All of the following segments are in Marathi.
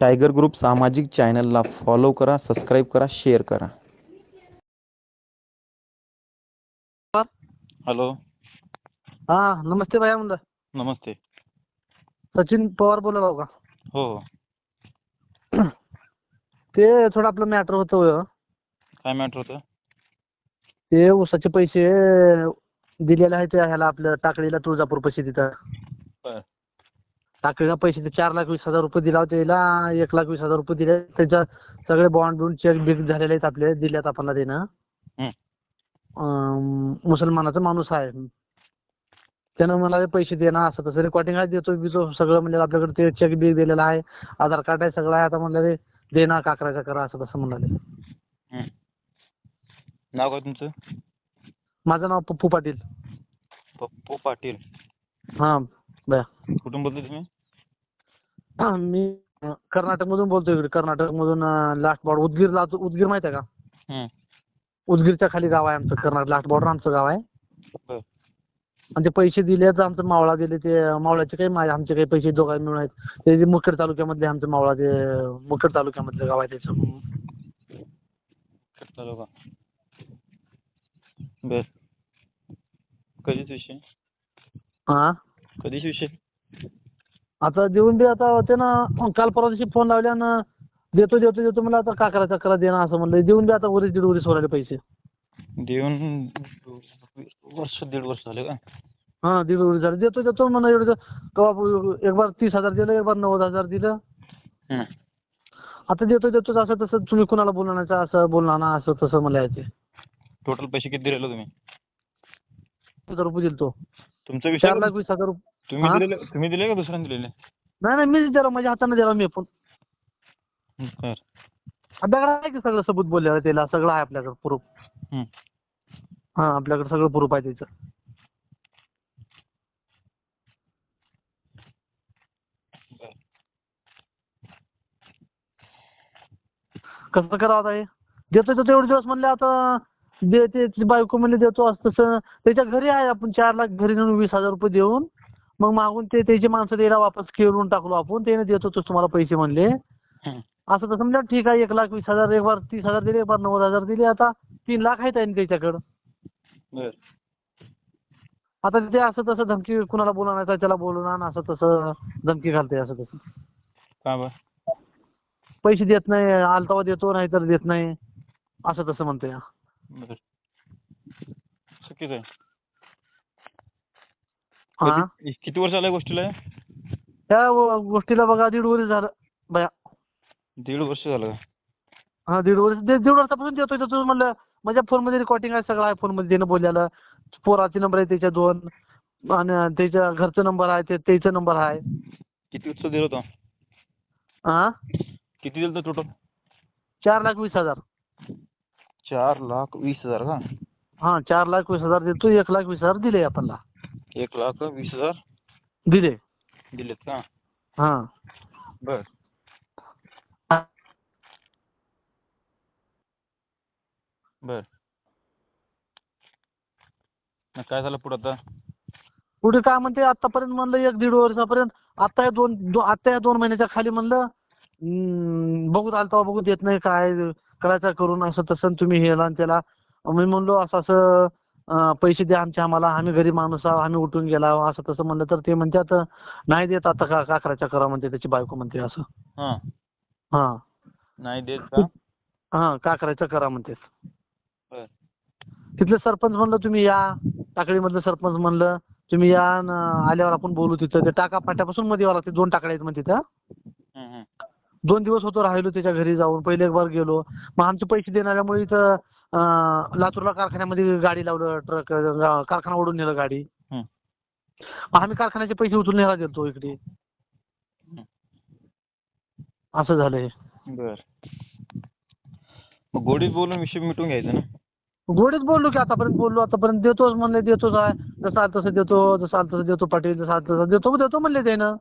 टायगर ग्रुप सामाजिक चॅनलला फॉलो करा सबस्क्राईब करा शेअर करा. हॅलो. हा नमस्ते भैया म्हणलं नमस्ते. सचिन पवार बोलत आहो का? हो. हो ते थोडं आपलं मॅटर होतं होय. काय मॅटर होतं? ते ऊसाचे पैसे दिलेले आहेत त्या ह्याला आपलं टाकळीला तुळजापूर पैसे तिथं. बर. टाकळीला पैसे ते चार लाख वीस हजार रुपये दिला होता त्याला एक लाख वीस हजार रुपये दिले. त्याच्या सगळे बॉन्ड बिंड चेक बिक झालेले आहेत आपले दिल्यात आपल्याला देणं. हं. अं, मुसलमानाचा माणूस आहे. त्यानं मला हे पैसे दे ना असं तसं. रेकॉर्डिंग आहे देतो बितो सगळं म्हणजे आपल्याकडे ते चेक बिक दिलेलं आहे. आधार कार्ड आहे सगळं आहे. आता म्हणलं रे दे ना का करायचं करा असं तसं म्हणाले. हं. नाव काय तुमचं? माझं नाव पप्पू पाटील. पप्पू पाटील. हां बया कुठून बोलते तुम्ही? मी कर्नाटकमधून बोलतोय इकडे. कर्नाटकमधून लास्ट बॉर्डर उदगीरला उदगीर माहिती आहे का. उदगीरच्या खाली गाव आहे आमचं कर्नाटक लास्ट बॉर्डर आमचं गाव आहे. आणि ते पैसे दिले तर आमचं मावळा दिले ते मावळ्याचे काही आमचे काही पैसे दोघा मिळून आहेत ते मुखेड तालुक्यामधले आमचं मावळा ते मुखेड तालुक्यामधलं गाव आहे त्याचं चालू का बर. कधीच विषय? हां? कधीच विषय? आता देऊन दे आता होते ना काल परवा दिवशी फोन लावल्यानं देतो देतो देतो म्हणलं आता का करायचं करा दे ना असं म्हणलं. देऊन दे आता वरीस दीड वरीस वराले पैसे. देऊन वर्ष दीड वर्ष झाले का? हा दीड वरीस झाले. देतो देतो म्हणा एवढं कवा एक बार तीस हजार दिलं एक बार नव्वद हजार दिलं. हं. आता देतो देतो असं तसं तुम्ही कुणाला बोलण्याचं असं बोलणार ना असं तसं मला यायचे. टोटल पैसे किती दिलेले तुम्ही? हजार रुपये दिलतो. तुमचा विषय चार लाख वीस हजार रुपये तुम्ही? दिलेले तुम्ही दिले का दुसऱ्याने दिलेले नाही नाही मीच दिला माझ्या हाताने दिला मी पण बर आपल्याकडे आहे की सगळं सबूत बोललेलं त्याला सगळं आहे आपल्याकडे प्रूफ हं. हा आपल्याकडे सगळं प्रूफ आहे त्याचं. कसं करावं आता हे देतो देतो एवढे दिवस म्हणले आता दे ते बायको म्हणले देतो असं तसं त्याच्या घरी आहे आपण चार लाख घरी नेऊन वीस हजार रुपये देऊन मग मागून ते त्याची माणसं द्यायला वापस खेळून टाकलो आपण त्याने देतो तोच तुम्हाला पैसे म्हणले. असं तसं म्हणलं ठीक आहे एक लाख वीस हजार एक बार तीस हजार दिले एक बार नव्वद हजार दिले आता तीन लाख आहेत आणि त्याच्याकडं. आता ते असं तसं धमकी कुणाला बोलवण्याचा त्याला बोलवणार असं तसं धमकी घालते असं तसं. पैसे देत नाही आलतावा देतो नाही तर देत नाही असं तसं म्हणतोय. बर. चुकीचं आहे. हा. कधी- किती वर्ष आलं या गोष्टीला त्या व- गोष्टीला बघा दीड वर्ष झालं. बया. दीड वर्ष झालं का? हा दीड वर्ष दीड दीड वर्षापासून देतोय देतो म्हणलं माझ्या फोनमध्ये रेकॉर्डिंग आहे सगळं आहे फोनमध्ये त्यानं बोललेलं. पोराचे नंबर आहे त्याच्या दोन आणि त्याच्या घरचा नंबर आहे ते त्याचा नंबर आहे. किती उत्सव दिलं होतं हा किती दिलं होतं टोटल चार लाख वीस हजार. चार लाख वीस हजार का? हा चार लाख वीस हजार देतो एक लाख वीस हजार दिले आपल्याला एक लाख वीस हजार. दिले? दिलेत का? हा. बर. बर. मग काय झालं पुढं आता? पुढे काय म्हणते आतापर्यंत म्हणलं एक दीड वर्षापर्यंत. आता या दोन दो, आता या दोन महिन्याच्या खाली म्हणलं हम्म, बघू आलता बघू देत नाही काय करायचं करून असं तसं तुम्ही हे आणि त्याला. मी म्हणलो असं असं पैसे द्या आमचे आम्हाला आम्ही गरीब माणूस आहोत आम्ही उठून गेला असं तसं म्हणलं तर ते म्हणतात नाही देत आता का का करायचं करा म्हणते त्याची बायको म्हणते असं. हां. हां. नाही देत का? हां का करायचं करा म्हणते बर. तिथलं सरपंच म्हणलं तुम्ही या. टाकळीमधलं सरपंच म्हणलं तुम्ही या न आल्यावर आपण बोलू तिथं. ते टाका फाट्यापासून मध्ये यावं लागते दोन टाकड्या आहेत मग तिथं. दोन दिवस होतो राहिलो त्याच्या घरी जाऊन पहिले एक बार गेलो. मग आमचे पैसे देणाऱ्यामुळे इथं लातूरला कारखान्यामध्ये गाडी लावलं ट्रक कारखाना ओढून नेलं गाडी. आम्ही कारखान्याचे पैसे उचलून न्यायला देतो इकडे. असं झालंय बर. गोडीत बोलून विषय मिटून घ्यायचा ना? गोडीच बोललो की आतापर्यंत बोललो आतापर्यंत देतोच म्हणले देतोच आहे. जसं आलं तसं देतो जसं आलं तसं देतो पाटील जसं आलं तसं देतो देतो म्हणले त्यानं.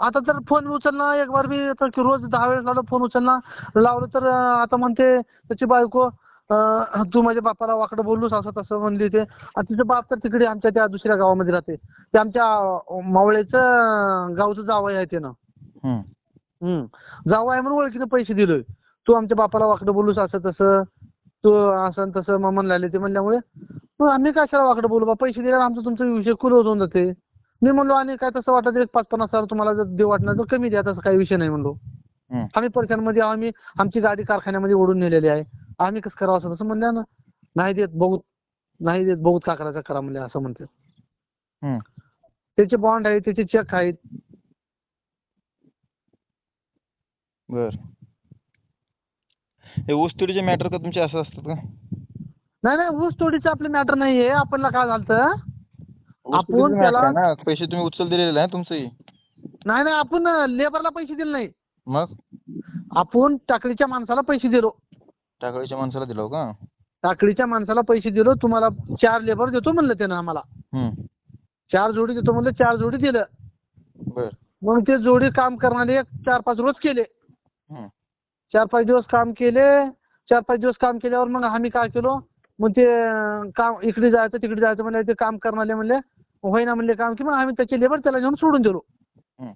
आता तर फोन उचलला एक बार बी तर रोज दहा वेळेस लावलं फोन उचलला लावलं तर आता म्हणते त्याची बायको अं, तू माझ्या बापाला वाकडं बोललोस असं तसं म्हणली ते. आणि तिचं बाप तर तिकडे आमच्या त्या दुसऱ्या गावामध्ये राहते. ते आमच्या अं, मावळेचं गावचं जावं आहे ते ना. हं. हम्म. जाऊ आहे म्हणून ओळखीने पैसे दिलोय. तू आमच्या बापाला वाकडं बोलूस असं तसं. तू असं आणि तसं मग म्हणले ते म्हणल्यामुळे. मग आम्ही कशाला वाकडं बोलू बा? पैसे दिल्यावर आमचं तुमचा विषय क्लोज होऊन जाते. मी म्हणलो आणि काय तसं वाटत एक पाच पन्नास हजार तुम्हाला जर देऊ वाटणार तर कमी द्या तसं काही विषय नाही म्हणलो. हम्म. आम्ही परेशानमध्ये आहो, आम्ही आमची गाडी कारखान्यामध्ये ओढून नेलेली आहे. आम्ही कसं करावं असं तसं म्हणल्या ना नाही देत बहुत नाही देत बहुत का करायचं करा म्हणले असं म्हणते. हम्म. त्याचे बॉन्ड आहेत त्याचे चेक आहेत. बर. हे ऊसतोडीचे मॅटर का तुमचे असं असतात का? नाही नाही ऊस तोडीचं आपलं मॅटर नाही आहे आपल्याला काय झालं ऊसतोडीचं matter त्याला- आहे ना? पैसे तुम्ही उचल दिलेले आहे तुमचंही? नाही नाही आपण लेबरला पैसे दिले नाही मग? आपण टाकळीच्या माणसाला पैसे दिलो. टाकळीच्या माणसाला दिलो का? टाकळीच्या माणसाला पैसे दिलो तुम्हाला चार लेबर देतो म्हणलं त्यानं आम्हाला. हम्म. चार जोडी देतो म्हणलं चार जोडी दिलं. बर. मग ते जोडी काम करणारे एक चार पाच रोज केले. हम्म. चार पाच दिवस काम केले चार पाच दिवस काम केल्यावर मग आम्ही काय केलो मग ते अं, काम इकडे जायचं तिकडे जायचं म्हणले ते काम करणारे म्हणले होईना म्हणले काम की मग आम्ही त्याचे लेबर त्याला घेऊन सोडून दिलो. हम्म.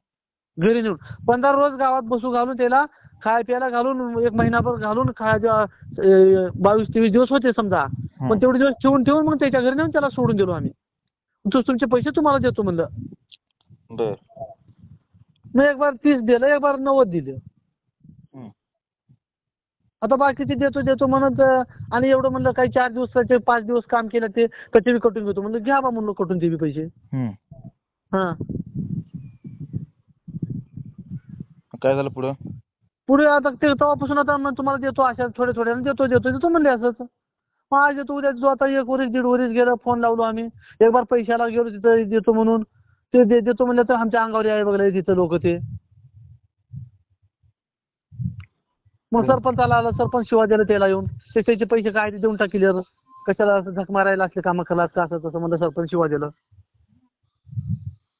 घरी नेऊन. पंधरा रोज गावात बसू घालून त्याला खाय प्यायला घालून एक महिनाभर घालून अं, बावीस तेवीस दिवस होते समजा. पण तेवढे दिवस ठेवून ठेवून मग त्याच्या घरी नेऊन त्याला सोडून दिलो आम्ही. तू तुमचे पैसे तुम्हाला देतो म्हणलं. बर. मग एक बार तीस दिलं एक बार नव्वद दिलं. आता बाकीचे देतो देतो म्हणत आणि एवढं म्हणलं काही चार दिवसाचे पाच दिवस काम केलं ते त्याचे बी कटून घेतो. म्हणलं घ्या बा म्हणलं कटून ते बी पैसे. हां. काय झालं पुढं? पुढे आता ते तेव्हापासून आता मग तुम्हाला देतो अशा थोडे थोडे देतो देतो देतो म्हणले असंच. मग आज देतो उद्या देतो आता एक वरीस दीड वरीस गेलं फोन लावलो आम्ही. एक बार पैशाला गेलो तिथं देतो म्हणून. ते दे देतो म्हणलं तर आमच्या अंगावर आहे बघलं तिथं लोक ते. मग सरपंचाला आला सरपंच शिवा दिला त्याला येऊन. ते त्याचे पैसे काय ते देऊन टाकले कशाला असं झक मारायला असले कामं केला का असं तसं म्हणलं सरपंच शिवा दिलं.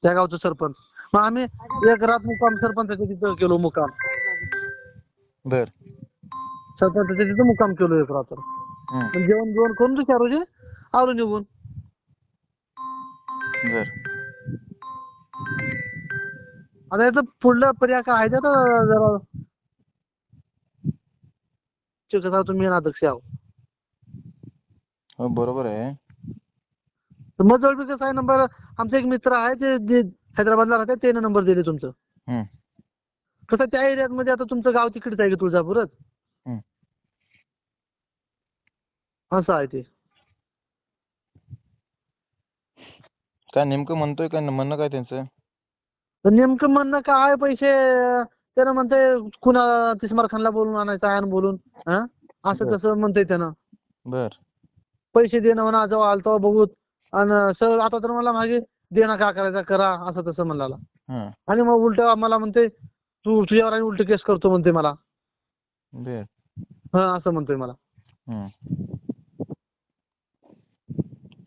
त्या गावचं सरपंच. मग आम्ही एक रात मुक्काम सरपंचाच्या तिथं केलो मुक्काम. बर. सरपंचाच्या तिथं मुक्काम केलो एक रात्र. मग जेवण जेवण करून दुसऱ्या रोजी आलो निघून. बर. आता याचं पुढलं पर्याय काय आहे ते आता जरा कसा तुम्ही अध्यक्ष आहो. हो बरोबर आहे. तर मग जवळ कसं आहे नंबर आमचा एक मित्र आहे ते जे हैदराबादला राहते त्याने नंबर दिले तुमचं. कसं त्या एरियात मध्ये आता तुमचं गाव तिकडेच आहे की तुळजापूरच. असं आहे ते. काय नेमकं म्हणतोय काय म्हणणं काय त्यांचं? तर नेमकं म्हणणं काय पैसे त्यानं म्हणते कुणा तिस्मार खानला बोलून आणायचं आहे आणि बोलून हा? असं बरं. तसं म्हणतंय त्यानं. बर. पैसे देणं म्हणा जेव्हा आलतो बघूत. आणि सर आता तर मला मागे देणं का करायचा करा असं तसं म्हणाला हां आणि मग उलट मला म्हणते तू तुझ्यावर आणि उलट केस करतो म्हणते मला. बर हा असं म्हणतोय मला.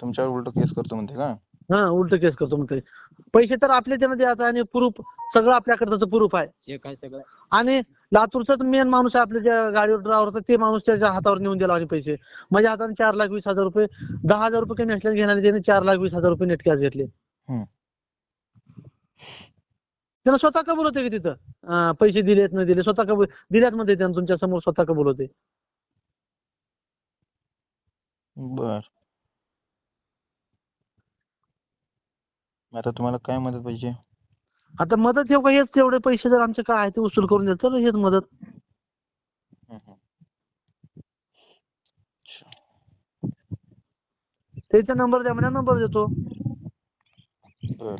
तुमच्यावर उलट केस करतो म्हणते का? हा उलट केस करतो म्हणते पैसे तर आपल्या त्यानं द्यायचं आणि प्रूफ सगळं आपल्याकडचं प्रूफ आहे. हे काय सगळं? आणि लातूरचाच मेन माणूस आहे आपल्या ज्या गाडीवर ड्रायव्हर होता ते माणूस त्याच्या हातावर नेऊन दिला आणि पैसे. माझ्या हाताने चार लाख वीस हजार रुपये दहा हजार रुपये कमी असल्याने घेणारे त्याने चार लाख वीस हजार रुपये नेट कॅश घेतले. त्यानं स्वतः कबूल होते की तिथं? पैसे दिलेत न दिले स्वतः कबूल दिल्यात मध्ये त्यानं तुमच्यासमोर स्वतः कबूल होते बर. आता तुम्हाला काय मदत पाहिजे? आता मदत का हेच तेवढे पैसे जर आमचे काय आहे ते वसूल करून देत तर हेच मदत. त्याचा नंबर द्या म्हणजे नंबर देतो. बर.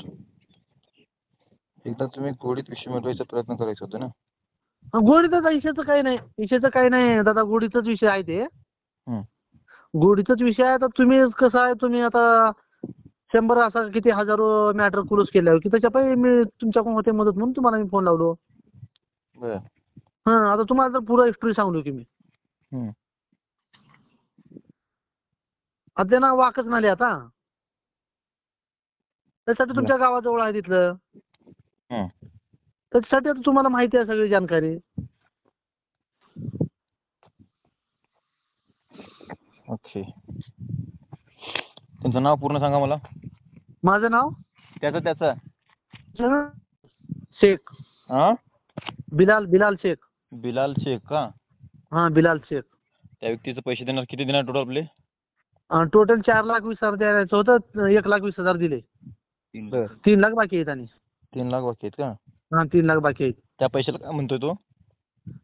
एकदा तुम्ही गोडीत विषय मिटवायचा प्रयत्न करायचा होता ना? हं, आहे, इशेचं काही नाही. इशेचं काही नाही. दादा गोडीचाच विषय आहे ते. हम्म. गोडीचाच विषय आहे. आता तुम्ही कसं आहे? तुम्ही आता शंभर असा किती हजारो मॅटर क्लोज केल्यावर की त्याच्या पायी मी तुमच्याकडून होते मदत म्हणून तुम्हाला मी फोन लावलो. बर. हां आता तुम्हाला पुरा हिस्ट्री सांगलो की मी. हम्म. आता त्यांना वाकच नाही आता. त्यासाठी तुमच्या गावाजवळ आहे तिथलं. त्याच्यासाठी आता तुम्हाला माहिती आहे सगळी जानकारी. ओके. तुमचं नाव पूर्ण सांगा मला. माझं नाव? त्याचं त्याचं. शेख. हां बिलाल बिलाल शेख. बिलाल शेख का? हा बिलाल शेख. त्या व्यक्तीचे पैसे देणार किती देणार टोटल आपले? टोटल चार लाख वीस हजार द्यायचं होतं एक लाख वीस हजार दिले. तीन लाख बाकी आहेत आणि. तीन लाख बाकी आहेत का? हा तीन लाख बाकी आहेत. त्या पैशाला काय म्हणतोय तो?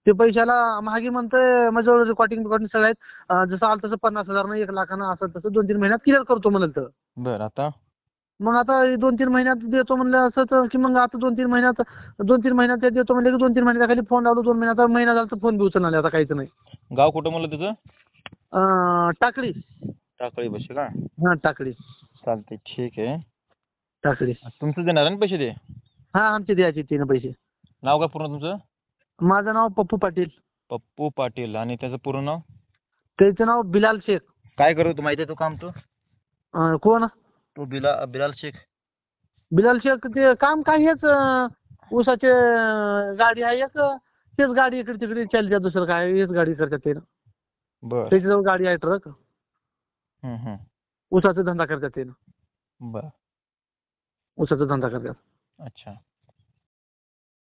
ते पैशाला मागे म्हणतोय माझ्याजवळ रेकॉर्डिंग बिकॉर्डिंग सगळं आहेत. अं, जसं आलं तसं पन्नास हजार एक लाखानं असं तसं दोन तीन महिन्यात क्लिअर करतो म्हणलं तर. बर आता? मग आता हे दोन तीन महिन्यात देतो म्हणलं असं तर की मग आता दोन तीन महिन्यात दोन तीन महिन्यात ते देतो म्हणलं की दोन तीन महिन्याच्या खाली फोन लावलो दोन महिन्यात महिना झाला तर फोन बी उचलणार आता काहीच नाही. गाव कुठं म्हणलं त्याचं अं, टाकळी. टाकळी बशी का? हा टाकळी. चालते ठीक आहे. टाकळी. तुमचं देणार ना पैसे दे हा आमचे द्यायचे तीन पैसे. नाव काय पूर्ण तुमचं? माझं नाव पप्पू पाटील. पप्पू पाटील. आणि त्याचं पूर्ण नाव? त्याचं नाव बिलाल शेख. काय करतो माहिती आहे तो काम तो? अं, कोण? तो बिला बिलाल शेख. बिलाल शेख ते काम काय हेच अं, ऊसाचे अं, गाडी आहे. एक तेच गाडी इकडे तिकडे चालते दुसरं काय हेच गाडी करतात ते. बर. त्याच्याजवळ गाडी आहे ट्रक. हम्म, हम्म. ऊसाचा धंदा करतात ते. बर. ऊसाचा धंदा करतात. अच्छा